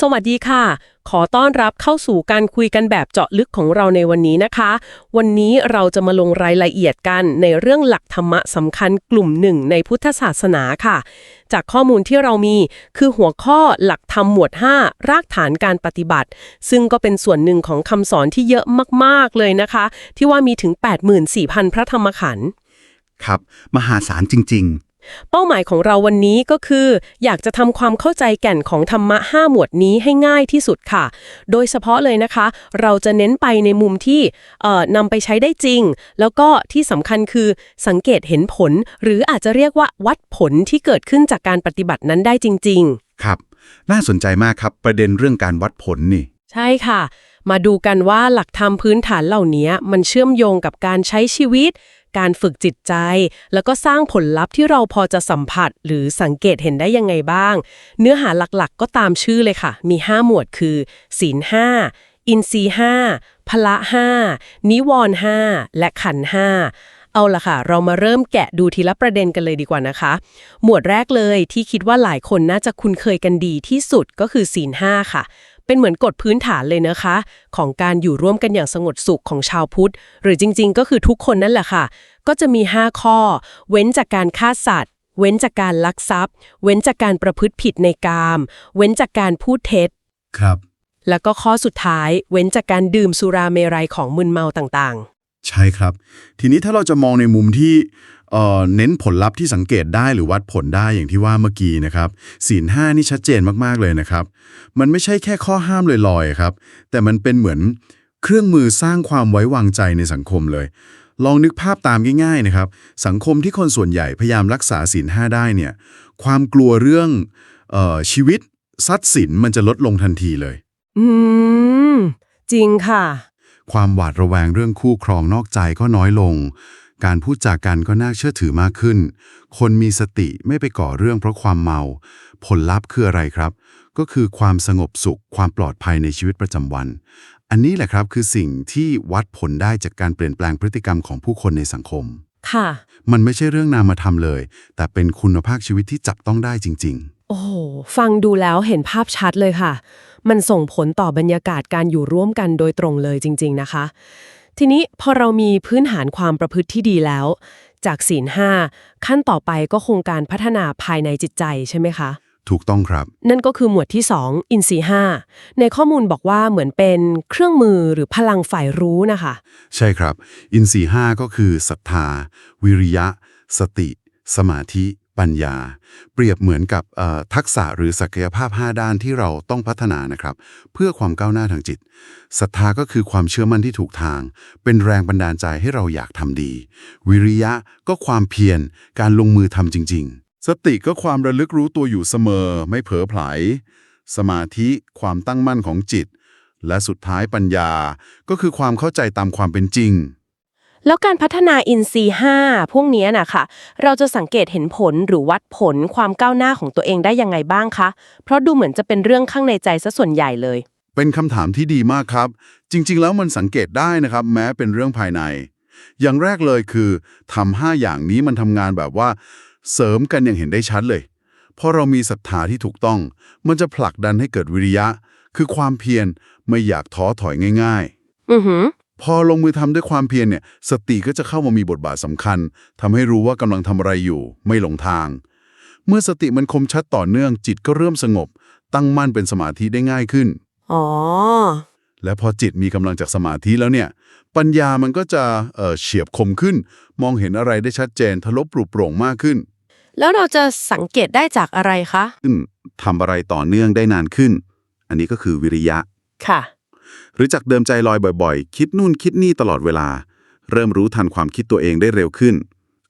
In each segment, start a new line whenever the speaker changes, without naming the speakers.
สวัสดีค่ะ ขอต้อนรับเข้าสู่การคุยกันแบบเจาะลึกของเราในวันนี้นะคะ วันนี้เราจะมาลงรายละเอียดกันในเรื่องหลักธรรมะสำคัญกลุ่มหนึ่งในพุทธศาสนาค่ะ จากข้อมูลที่เรามีคือหัวข้อหลักธรรมหมวด 5 รากฐานการปฏิบัติ ซึ่งก็เป็นส่วนหนึ่งของคำสอนที่เยอะมากๆเลยนะคะ ที่ว่ามีถึง 84,000 พระธรรมขันธ์
ครับ มหาศาลจริง
เป้าหมายของเราวันนี้ก็คือ อยากจะทำความเข้าใจแก่นของธรรมะ 5 หมวดนี้ให้ง่ายที่สุดค่ะ โดยเฉพาะเลยนะคะ เราจะเน้นไปในมุมที่เอ่อนำไปใช้ได้จริง แล้วก็ที่สำคัญคือสังเกตเห็นผล หรืออาจจะเรียกว่าวัดผลที่เกิดขึ้นจากการปฏิบัตินั้นได้จริงๆ
ๆครับ น่าสนใจมากครับประเด็นเรื่องการวัดผลนี่
ใช่ค่ะ มาดูกันว่าหลักธรรมพื้นฐานเหล่านี้มันเชื่อมโยงกับการใช้ชีวิต การฝึกจิตใจ แล้วก็สร้างผลลัพธ์ที่เราพอจะสัมผัสหรือสังเกตเห็นได้ยังไงบ้าง เนื้อหาหลักๆ ก็ตามชื่อเลยค่ะ มี 5 หมวดคือ ศีล5อินทรีย์5พละ5นิวรณ์5และขันธ์5เอาละค่ะ เรามาเริ่มแกะดูทีละประเด็นกันเลยดีกว่านะคะ หมวดแรกเลยที่คิดว่าหลายคนน่าจะคุ้นเคยกันดีที่สุดก็คือศีล5ค่ะ เป็นเหมือนกฎพื้นฐานเลยนะคะ ของการอยู่ร่วมกันอย่างสงบสุขของชาวพุทธ หรือจริง ๆ ก็คือทุกคนนั่นแหละค่ะ ก็จะมี 5 ข้อ เว้นจากการฆ่าสัตว์ เว้นจากการลักทรัพย์ เว้นจากการประพฤติผิดในกาม เว้นจากการพูดเท็จ
ครับ
แล้วก็ข้อสุดท้ายเว้นจากการดื่มสุราเมรัยของมึนเมาต่าง
ใช่ครับ ทีนี้ถ้าเราจะมองในมุมที่ เอ่อเน้นผลลัพธ์ที่สังเกตได้หรือวัดผลได้อย่างที่ว่าเมื่อกี้นะครับศีลห้านี่ชัดเจนมากๆเลยนะครับ มันไม่ใช่แค่ข้อห้ามลอยๆครับ แต่มันเป็นเหมือนเครื่องมือสร้างความไว้วางใจในสังคมเลย ลองนึกภาพตามง่ายๆนะครับ สังคมที่คนส่วนใหญ่พยายามรักษาศีลห้าได้เนี่ย ความกลัวเรื่องเออชีวิตทรัพย์สินมันจะลดลงทันทีเลย
ๆอืม จริงค่ะ
ความหวาดระแวงเรื่องคู่ครองนอกใจก็น้อยลง การพูดจากันก็น่าเชื่อถือมากขึ้น คนมีสติไม่ไปก่อเรื่องเพราะความเมา ผลลัพธ์คืออะไรครับ ก็คือความสงบสุข ความปลอดภัยในชีวิตประจำวัน อันนี้แหละครับคือสิ่งที่วัดผลได้จากการเปลี่ยนแปลงพฤติกรรมของผู้คนในสังคม
ค่ะ
มันไม่ใช่เรื่องนามธรรมเลย แต่เป็นคุณภาพชีวิตที่จับต้องได้จริง
โอ้โห ฟังดูแล้วเห็นภาพชัดเลยค่ะ มันส่งผลต่อบรรยากาศการอยู่ร่วมกันโดยตรงเลยจริง ๆ นะคะ ทีนี้พอเรามีพื้นฐานความประพฤติที่ดีแล้ว จากศีลห้าขั้นต่อไปก็คงการพัฒนาภายในจิตใจใช่ไหมคะ
ๆถูกต้องครับ
นั่นก็คือหมวดที่ 2 อินทรีย์ห้าในข้อมูลบอกว่าเหมือนเป็นเครื่องมือหรือพลังฝ่ายรู้นะคะ
ใช่ครับ อินทรีย์ห้าก็คือศรัทธา วิริยะ สติ สมาธิ ปัญญา เปรียบเหมือนกับทักษะหรือศักยภาพ 5 ด้านที่เราต้องพัฒนานะครับ เพื่อความก้าวหน้าทางจิตศรัทธาก็คือความเชื่อมั่นที่ถูกทาง เป็นแรงบันดาลใจให้เราอยากทำดี วิริยะก็ความเพียรการลงมือทำจริง ๆ สติก็ความระลึกรู้ตัวอยู่เสมอ ไม่เผลอไผลสมาธิความตั้งมั่นของจิต และสุดท้ายปัญญาก็คือความเข้าใจตามความเป็นจริง
แล้วการพัฒนาอินทรีย์ห้าพวกเนี้ยนะคะเราจะสังเกตเห็นผลหรือวัดผลความก้าวหน้าของตัวเองได้ยังไงบ้างคะ เพราะดูเหมือนจะเป็นเรื่องข้างในใจซะส่วนใหญ่เลย
เป็นคำถามที่ดีมากครับ จริง ๆ แล้วมันสังเกตได้นะครับ แม้เป็นเรื่องภายใน อย่างแรกเลยคือทำห้าอย่างนี้มันทำงานแบบว่า เสริมกันอย่างเห็นได้ชัดเลยเพราะเรามีศรัทธาที่ถูกต้อง มันจะผลักดันให้เกิดวิริยะ คือความเพียรไม่อยากท้อถอยง่าย
อือหือ
ๆ พอลงมือทำด้วยความเพียรเนี่ย สติก็จะเข้ามามีบทบาทสำคัญทำให้รู้ว่ากำลังทำอะไรอยู่ ไม่หลงทาง เมื่อสติมันคมชัดต่อเนื่องจิตก็เริ่มสงบ ตั้งมั่นเป็นสมาธิได้ง่ายขึ้น
อ๋อ
และพอจิตมีกำลังจากสมาธิแล้วเนี่ย ปัญญามันก็จะเอ่อเฉียบคมขึ้น มองเห็นอะไรได้ชัดเจนทะลบปลุกโปร่งมากขึ้น
แล้วเราจะสังเกตได้จากอะไรคะ
ขึ้นทำอะไรต่อเนื่องได้นานขึ้น อันนี้ก็คือวิริยะ
ค่ะ
หรือจากเดิมใจลอยบ่อยๆ คิดนู่นคิดนี่ตลอดเวลา เริ่มรู้ทันความคิดตัวเองได้เร็วขึ้น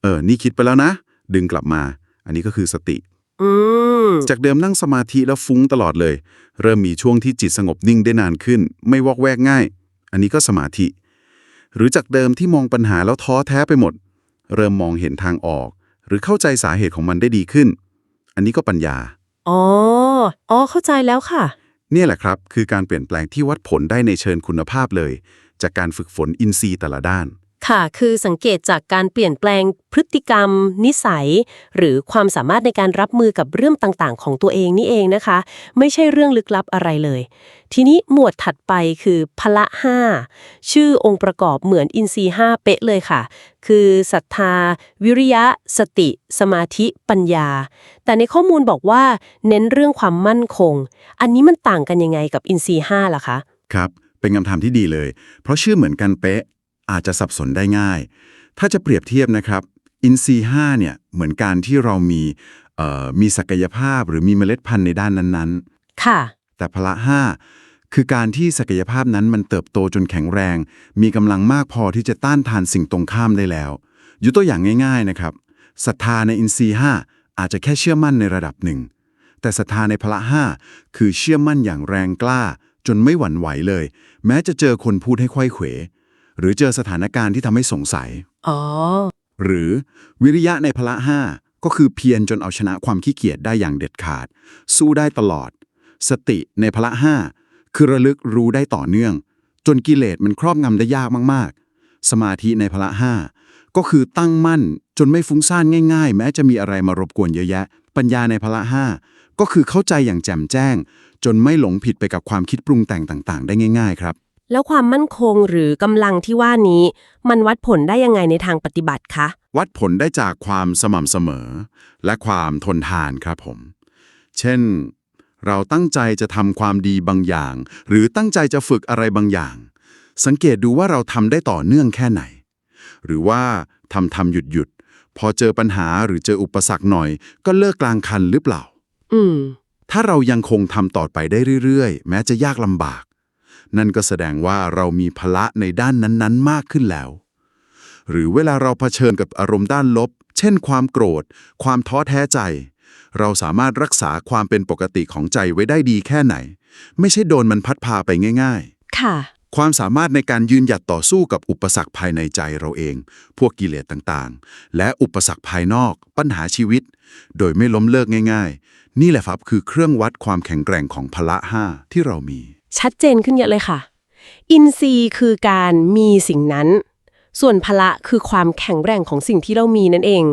เออ นี่คิดไปแล้วนะ ดึงกลับมา อันนี้ก็คือสติ
อืม
จากเดิมนั่งสมาธิแล้วฟุ้งตลอดเลย เริ่มมีช่วงที่จิตสงบนิ่งได้นานขึ้น ไม่วอกแวกง่าย อันนี้ก็สมาธิ หรือจากเดิมที่มองปัญหาแล้วท้อแท้ไปหมด เริ่มมองเห็นทางออก หรือเข้าใจสาเหตุของมันได้ดีขึ้น อันนี้ก็ปัญญา
อ๋อ อ๋อ เข้าใจแล้วค่ะ
เนี่แหละครับ คือการเปลี่ยนแปลงที่วัดผลได้ในเชิงคุณภาพเลย จากการฝึกฝนอินทรีย์แต่ละด้าน
ค่ะ คือสังเกตจากการเปลี่ยนแปลงพฤติกรรม นิสัย หรือความสามารถในการรับมือกับเรื่องต่างๆ ของตัวเองนี่เองนะคะ ไม่ใช่เรื่องลึกลับอะไรเลย ทีนี้หมวดถัดไปคือพละห้าชื่อองค์ประกอบเหมือนอินทรีห้าเป๊ะเลยค่ะ คือศรัทธา วิริยะ สติ สมาธิปัญญา แต่ในข้อมูลบอกว่า เน้นเรื่องความมั่นคง อันนี้มันต่างกันยังไงกับอินทรีห้าล่ะคะ
ครับเป็นคำถามที่ดีเลย เพราะชื่อเหมือนกันเป๊ะ อาจจะสับสนได้ง่าย ถ้าจะเปรียบเทียบนะครับ อินซีห้าเนี่ยเหมือนการที่เรามีเอ่อมีศักยภาพหรือมีเมล็ดพันธุ์ในด้านนั้น
ค่ะ
ๆแต่พละห้าคือการที่ศักยภาพนั้นมันเติบโตจนแข็งแรง มีกำลังมากพอที่จะต้านทานสิ่งตรงข้ามได้แล้วยกตัวอย่างง่าย ๆนะครับศรัทธาในอินทรีย์ห้าอาจจะแค่เชื่อมั่นในระดับหนึ่ง แต่ศรัทธาในพละห้าคือเชื่อมั่นอย่างแรงกล้า จนไม่หวั่นไหวเลย แม้จะเจอคนพูดให้ไขว้เขว หรือเจอสถานการณ์ที่ทำให้สงสัย
อ๋อ
หรือวิริยะในพละห้าก็คือเพียรจนเอาชนะความขี้เกียจได้อย่างเด็ดขาด สู้ได้ตลอด สติในพละห้าคือระลึกรู้ได้ต่อเนื่อง จนกิเลสมันครอบงำได้ยากมาก ๆ สมาธิในพละห้าก็คือตั้งมั่นจนไม่ฟุ้งซ่านง่าย ๆ แม้จะมีอะไรมารบกวนเยอะแยะ ปัญญาในพละห้าก็คือเข้าใจอย่างแจ่มแจ้ง จนไม่หลงผิดไปกับความคิดปรุงแต่งต่าง ๆ ได้ง่าย ๆ ครับ
แล้วความมั่นคงหรือกำลังที่ว่านี้ มันวัดผลได้ยังไงในทางปฏิบัติคะ
วัดผลได้จากความสม่ำเสมอ และความทนทานครับผม เช่น เราตั้งใจจะทำความดีบางอย่าง หรือตั้งใจจะฝึกอะไรบางอย่าง สังเกตดูว่าเราทำได้ต่อเนื่องแค่ไหน หรือว่าทำทำหยุดหยุดพอเจอปัญหาหรือเจออุปสรรคหน่อย ก็เลิกกลางคันหรือเปล่า
อืม
ถ้าเรายังคงทำต่อไปได้เรื่อยๆ แม้จะยากลำบาก นั่นก็แสดงว่าเรามีพละในด้านนั้นๆ มากขึ้นแล้ว หรือเวลาเราเผชิญกับอารมณ์ด้านลบ เช่น ความโกรธ ความท้อแท้ใจ เราสามารถรักษาความเป็นปกติของใจไว้ได้ดีแค่ไหน ไม่ใช่โดนมันพัดพาไปง่าย
ค่ะ
ๆความสามารถในการยืนหยัดต่อสู้กับอุปสรรคภายในใจเราเอง พวกกิเลสต่างๆ และอุปสรรคภายนอก ปัญหาชีวิต โดยไม่ล้มเลิกง่าย ๆ นี่แหละครับคือเครื่องวัดความแข็งแกร่งของพละห้าที่เรามี
ชัดเจนขึ้นเยอะเลยค่ะ อินทรีย์คือการมีสิ่งนั้น ส่วนพละคือความแข็งแกร่งของสิ่งที่เรามีนั่นเอง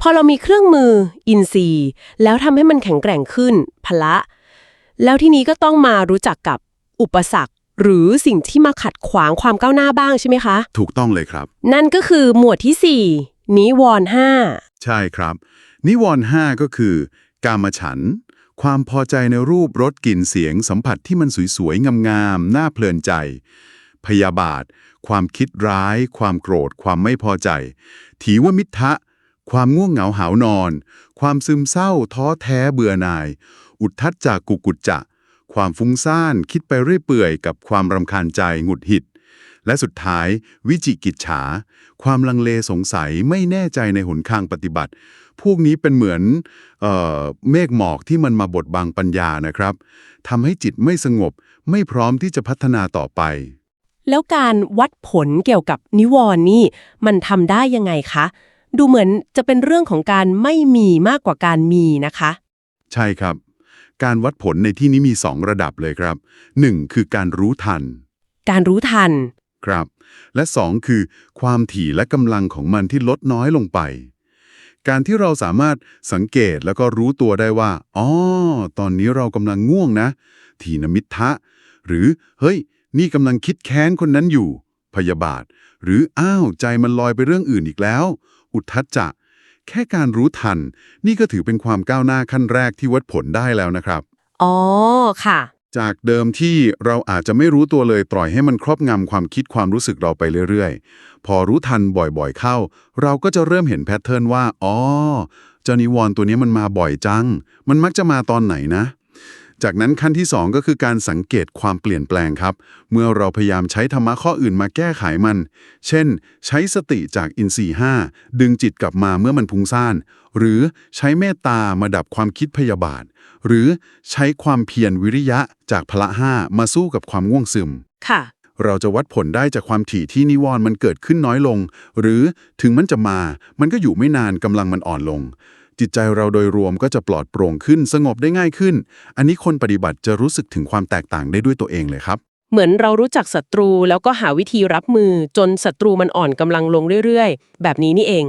พอเรามีเครื่องมืออินทรีย์ แล้วทำให้มันแข็งแกร่งขึ้น พละ แล้วทีนี้ก็ต้องมารู้จักกับอุปสรรคหรือสิ่งที่มาขัดขวางความก้าวหน้าบ้างใช่ไหมคะ
ถูกต้องเลยครับ
นั่นก็คือหมวดที่สี่นิวรณ์ห้า
ใช่ครับ นิวรณ์ห้าก็คือ กามฉันท์ ความพอใจในรูปรสกลิ่นเสียงสัมผัสที่มันสวยๆ งามๆ น่าเพลินใจ พยาบาท ความคิดร้าย ความโกรธ ความไม่พอใจ ถีวมิทะ ความง่วงเหงาหาวนอน ความซึมเศร้า ท้อแท้เบื่อหน่าย อุทธัจจากกุกุจจะ ความฟุ้งซ่าน คิดไปเรื่อยเปื่อยกับความรำคาญใจหงุดหงิด และสุดท้าย วิจิกิจฉา ความลังเลสงสัยไม่แน่ใจในหนทางปฏิบัติ พวกนี้เป็นเหมือนเออเมฆหมอกที่มันมาบดบังปัญญานะครับทำให้จิตไม่สงบ ไม่พร้อมที่จะพัฒนาต่อไป
แล้วการวัดผลเกี่ยวกับนิวรณ์นี่มันทำได้ยังไงคะ ดูเหมือนจะเป็นเรื่องของการไม่มีมากกว่าการมีนะคะ
ใช่ครับ การวัดผลในที่นี้มี 2 ระดับเลยครับ 1. คือการรู้ทัน
การรู้ทัน
ครับ และ 2 คือ ความถี่และกำลังของมันที่ลดน้อยลงไป การที่เราสามารถสังเกตแล้วก็รู้ตัวได้ว่า อ๋อ ตอนนี้เรากำลังง่วงนะ ทีนมิทะ หรือ เฮ้ย นี่กำลังคิดแค้นคนนั้นอยู่ พยาบาท หรือ อ้าว ใจมันลอยไปเรื่องอื่นอีกแล้ว อุทธัจจะ แค่การรู้ทัน นี่ก็ถือเป็นความก้าวหน้าขั้นแรกที่วัดผลได้แล้วนะครับ
อ๋อ ค่ะ
จากเดิมที่เราอาจจะไม่รู้ตัวเลยปล่อยให้มันครอบงำความคิดความรู้สึกเราไปเรื่อยๆ พอรู้ทันบ่อยๆเข้า เราก็จะเริ่มเห็นแพทเทิร์นว่า อ๋อ เจ้านิวรณ์ตัวนี้มันมาบ่อยจัง มันมักจะมาตอนไหนนะ จากนั้นขั้นที่ 2 ก็คือการสังเกตความเปลี่ยนแปลงครับ เมื่อเราพยายามใช้ธรรมะข้ออื่นมาแก้ไขมัน เช่น ใช้สติจากอินทรีย์ห้าดึงจิตกลับมาเมื่อมันพุ่งซ่าน หรือใช้เมตตามาดับความคิดพยาบาท หรือใช้ความเพียรวิริยะจากพละห้ามาสู้กับความง่วงซึม
ค่ะ
เราจะวัดผลได้จากความถี่ที่นิวรณ์มันเกิดขึ้นน้อยลง หรือถึงมันจะมา มันก็อยู่ไม่นานกำลังมันอ่อนลง จิตใจเราโดยรวมก็จะปลอดโปร่งขึ้นสงบได้ง่ายขึ้น อันนี้คนปฏิบัติจะรู้สึกถึงความแตกต่างได้ด้วยตัวเองเลยครับ
เหมือนเรารู้จักศัตรูแล้วก็หาวิธีรับมือ จนศัตรูมันอ่อนกำลังลงเรื่อยๆ แบบนี้นี่เอง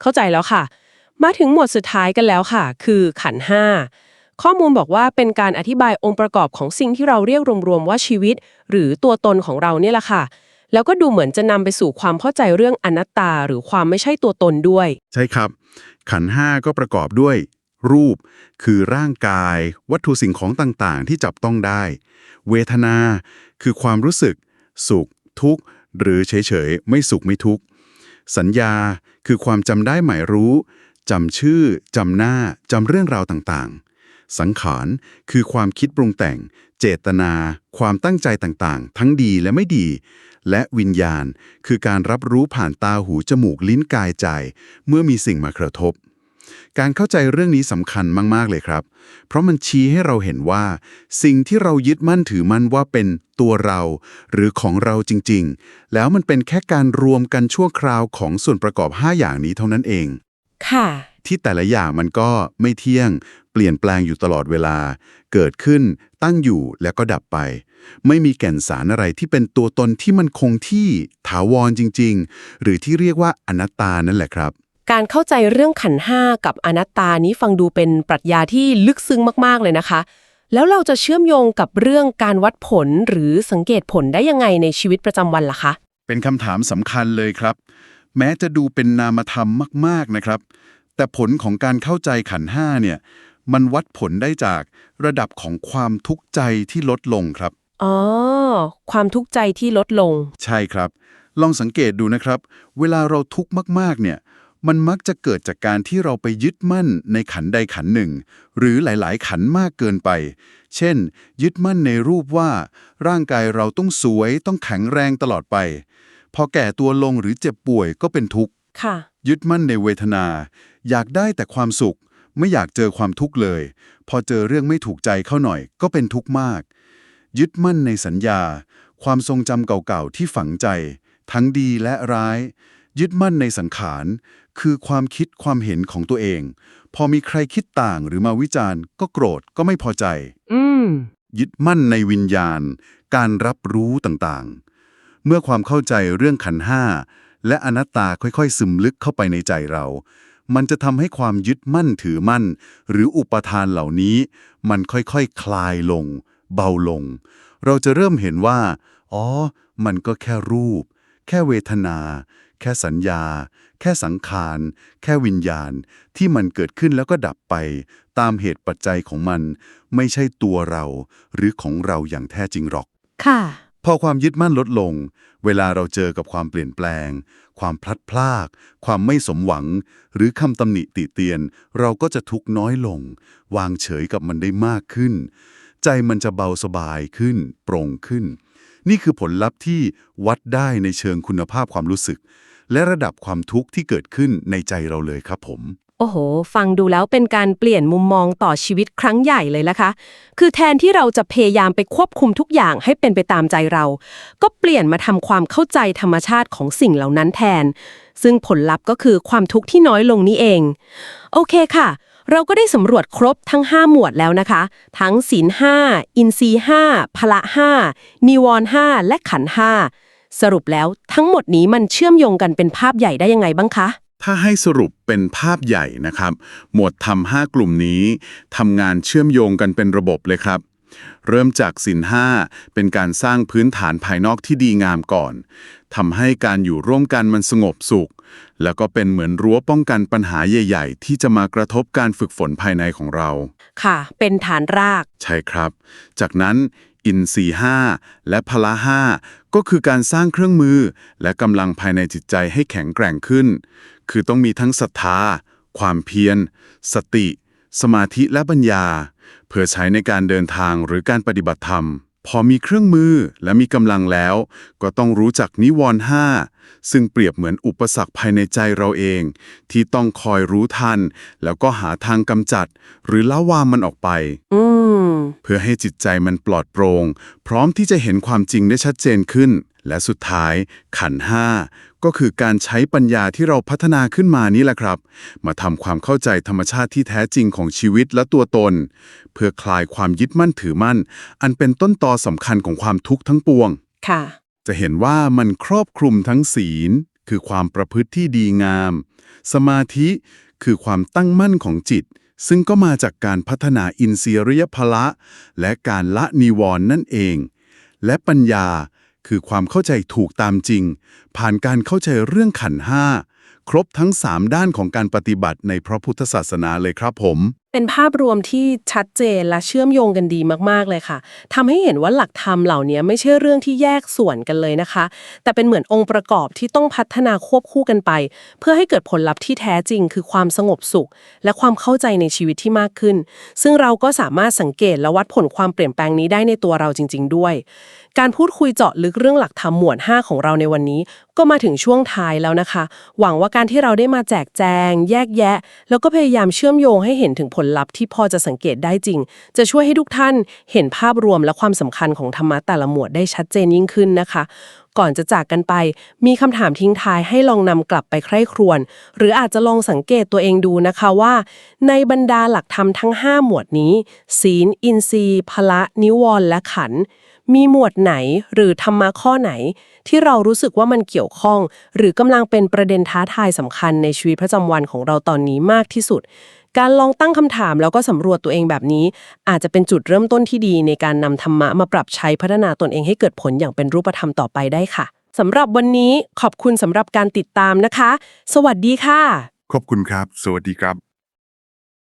เข้าใจแล้วค่ะ มาถึงหมวดสุดท้ายกันแล้วค่ะ คือขันห้าข้อมูลบอกว่าเป็นการอธิบายองค์ประกอบของสิ่งที่เราเรียกรวมๆว่าชีวิต หรือตัวตนของเราเนี่ยแหละค่ะ แล้วก็ดูเหมือนจะนำไปสู่ความเข้าใจเรื่องอนัตตาหรือความไม่ใช่ตัวตนด้วย
ใช่ครับ ขันธ์ห้าก็ประกอบด้วย รูป คือร่างกาย วัตถุสิ่งของต่างๆ ที่จับต้องได้ เวทนา คือความรู้สึก สุข ทุกข์ หรือเฉย ๆ ไม่สุขไม่ทุกข์ สัญญา คือความจำได้หมายรู้จำชื่อจำหน้าจำเรื่องราวต่างๆ สังขาร คือความคิดปรุงแต่ง เจตนา ความตั้งใจต่างๆ ทั้งดีและไม่ดี และวิญญาณ คือการรับรู้ผ่านตาหูจมูกลิ้นกายใจ เมื่อมีสิ่งมากระทบ การเข้าใจเรื่องนี้สำคัญมาก ๆ เลยครับ เพราะมันชี้ให้เราเห็นว่า สิ่งที่เรายึดมั่นถือมั่นว่าเป็นตัวเรา หรือของเราจริง ๆ แล้วมันเป็นแค่การรวมกันชั่วคราวของส่วนประกอบ 5 อย่างนี้เท่านั้นเอง
ค่ะ
ที่แต่ละอย่างมันก็ไม่เที่ยง เปลี่ยนแปลงอยู่ตลอดเวลา เกิดขึ้น ตั้งอยู่แล้วก็ดับไป ไม่มีแก่นสารอะไรที่เป็นตัวตนที่มันคงที่ถาวรจริง ๆ หรือที่เรียกว่าอนัตตานั่นแหละครับ
การเข้าใจเรื่องขันธ์ห้ากับอนัตตานี้ฟังดูเป็นปรัชญาที่ลึกซึ้งมากๆเลยนะคะ แล้วเราจะเชื่อมโยงกับเรื่องการวัดผลหรือสังเกตผลได้ยังไงในชีวิตประจำวันล่ะคะ
เป็นคำถามสำคัญเลยครับ แม้จะดูเป็นนามธรรมมากๆนะครับ แต่ผลของการเข้าใจขันธ์ห้าเนี่ย มันวัดผลได้จากระดับของความทุกข์ใจที่ลดลงครับ
อ๋อ ความทุกข์ใจที่ลดลง
ใช่ครับ ลองสังเกตดูนะครับ เวลาเราทุกข์มากๆ เนี่ย มันมักจะเกิดจากการที่เราไปยึดมั่นในขันใดขันหนึ่ง หรือหลาย ๆ ขันมากเกินไป เช่น ยึดมั่นในรูปว่า ร่างกายเราต้องสวยต้องแข็งแรงตลอดไป พอแก่ตัวลงหรือเจ็บป่วยก็เป็นทุกข์
ค่ะ
ยึดมั่นในเวทนา อยากได้แต่ความสุข ไม่อยากเจอความทุกข์เลย พอเจอเรื่องไม่ถูกใจเข้าหน่อยก็เป็นทุกข์มาก ยึดมั่นในสัญญา ความทรงจำเก่าๆที่ฝังใจ ทั้งดีและร้าย ยึดมั่นในสังขาร คือความคิดความเห็นของตัวเอง พอมีใครคิดต่างหรือมาวิจารณ์ก็โกรธก็ไม่พอใจ
อืม
ยึดมั่นในวิญญาณ การรับรู้ต่างๆ เมื่อความเข้าใจเรื่องขันธ์ห้าและอนัตตาค่อยๆ ซึมลึกเข้าไปในใจเรา มันจะทำให้ความยึดมั่นถือมั่น หรืออุปทานเหล่านี้ มันค่อยๆคคลายลง เบาลง เราจะเริ่มเห็นว่า อ๋อ มันก็แค่รูป แค่เวทนา แค่สัญญา แค่สังขาร แค่วิญญาณ ที่มันเกิดขึ้นแล้วก็ดับไป ตามเหตุปัจจัยของมัน ไม่ใช่ตัวเรา หรือของเราอย่างแท้จริงหรอก
ค่ะ
พอความยึดมั่นลดลง เวลาเราเจอกับความเปลี่ยนแปลง ความพลัดพราก ความไม่สมหวัง หรือคำตำหนิติเตียน เราก็จะทุกข์น้อยลง วางเฉยกับมันได้มากขึ้น ใจมันจะเบาสบายขึ้น โปร่งขึ้น นี่คือผลลัพธ์ที่วัดได้ในเชิงคุณภาพความรู้สึก และระดับความทุกข์ที่เกิดขึ้นในใจเราเลยครับผม
โอ้โห ฟังดูแล้วเป็นการเปลี่ยนมุมมองต่อชีวิตครั้งใหญ่เลยละคะ คือแทนที่เราจะพยายามไปควบคุมทุกอย่างให้เป็นไปตามใจเรา ก็เปลี่ยนมาทำความเข้าใจธรรมชาติของสิ่งเหล่านั้นแทน ซึ่งผลลัพธ์ก็คือความทุกข์ที่น้อยลงนี่เอง โอเคค่ะ เราก็ได้สำรวจครบทั้ง 5 หมวดแล้วนะคะ ทั้งศีลห้าอินทรีย์ห้าพละห้านิวรณ์ห้าและขันห้าสรุปแล้วทั้งหมดนี้มันเชื่อมโยงกันเป็นภาพใหญ่ได้ยังไงบ้างคะ
ถ้าให้สรุปเป็นภาพใหญ่นะครับ หมวดทำห้ากลุ่มนี้ทำงานเชื่อมโยงกันเป็นระบบเลยครับ เริ่มจากสินห้าเป็นการสร้างพื้นฐานภายนอกที่ดีงามก่อนทำให้การอยู่ร่วมกันมันสงบสุข แล้วก็เป็นเหมือนรั้วป้องกันปัญหาใหญ่ ๆ ที่จะมากระทบการฝึกฝนภายในของเรา
ค่ะ เป็นฐานราก
ใช่ครับ จากนั้นอินทรีห้าและพละห้าก็คือการสร้างเครื่องมือ และกำลังภายในจิตใจให้แข็งแกร่งขึ้น คือต้องมีทั้งศรัทธา ความเพียร สติ สมาธิและปัญญา เพื่อใช้ในการเดินทางหรือการปฏิบัติธรรม พอมีเครื่องมือและมีกำลังแล้ว ก็ต้องรู้จักนิวรณ์ห้าซึ่งเปรียบเหมือนอุปสรรคภายในใจเราเอง ที่ต้องคอยรู้ทัน แล้วก็หาทางกำจัด หรือละวางมันออกไป
อืม
เพื่อให้จิตใจมันปลอดโปร่งพร้อมที่จะเห็นความจริงได้ชัดเจนขึ้น และสุดท้ายขันธ์ห้าก็คือการใช้ปัญญาที่เราพัฒนาขึ้นมานี่แหละครับ มาทำความเข้าใจธรรมชาติที่แท้จริงของชีวิตและตัวตน เพื่อคลายความยึดมั่นถือมั่น อันเป็นต้นตอสำคัญของความทุกข์ทั้งปวง
ค่ะ
จะเห็นว่ามันครอบคลุมทั้งศีล คือความประพฤติที่ดีงาม สมาธิคือความตั้งมั่นของจิต ซึ่งก็มาจากการพัฒนาอินทรียริยพละ และการละนิวรณ์นั่นเอง และปัญญา คือความเข้าใจถูกตามจริง ผ่านการเข้าใจเรื่องขันห้าครบทั้งสามด้านของการปฏิบัติในพระพุทธศาสนาเลยครับผม
เป็นภาพรวมที่ชัดเจนและเชื่อมโยงกันดีมากๆเลยค่ะทำให้เห็นว่าหลักธรรมเหล่านี้ไม่ใช่เรื่องที่แยกส่วนกันเลยนะคะ แต่เป็นเหมือนองค์ประกอบที่ต้องพัฒนาควบคู่กันไป เพื่อให้เกิดผลลัพธ์ที่แท้จริง คือความสงบสุข และความเข้าใจในชีวิตที่มากขึ้น ซึ่งเราก็สามารถสังเกตและวัดผลความเปลี่ยนแปลงนี้ได้ในตัวเราจริง ๆ ด้วย การพูดคุยเจาะลึกเรื่องหลักธรรมหมวด5ของเราในวันนี้ ก็มาถึงช่วงท้ายแล้วนะคะ หวังว่าการที่เราได้มาแจกแจง แยกแยะ แล้วก็พยายามเชื่อมโยงให้เห็นถึงผลลัพธ์ที่พอจะสังเกตได้จริง จะช่วยให้ทุกท่านเห็นภาพรวมและความสำคัญของธรรมะแต่ละหมวดได้ชัดเจนยิ่งขึ้นนะคะ ก่อนจะจากกันไป มีคำถามทิ้งท้ายให้ลองนำกลับไปใคร่ครวญหรืออาจจะลองสังเกตตัวเองดูนะคะว่า ในบรรดาหลักธรรมทั้ง 5 หมวดนี้ ศีล อินทรีย์พละนิวรณ์และขันธ์มีหมวดไหนหรือธรรมะข้อไหน ที่เรารู้สึกว่ามันเกี่ยวข้อง หรือกำลังเป็นประเด็นท้าทายสำคัญในชีวิตประจำวันของเราตอนนี้มากที่สุด การลองตั้งคำถามแล้วก็สำรวจตัวเองแบบนี้ อาจจะเป็นจุดเริ่มต้นที่ดีในการนำธรรมะมาปรับใช้พัฒนาตนเองให้เกิดผลอย่างเป็นรูปธรรมต่อไปได้ค่ะสำหรับวันนี้ขอบคุณสำหรับการติดตามนะคะ สวัสดีค่ะ
ขอบคุณครับ สวัสดีครับ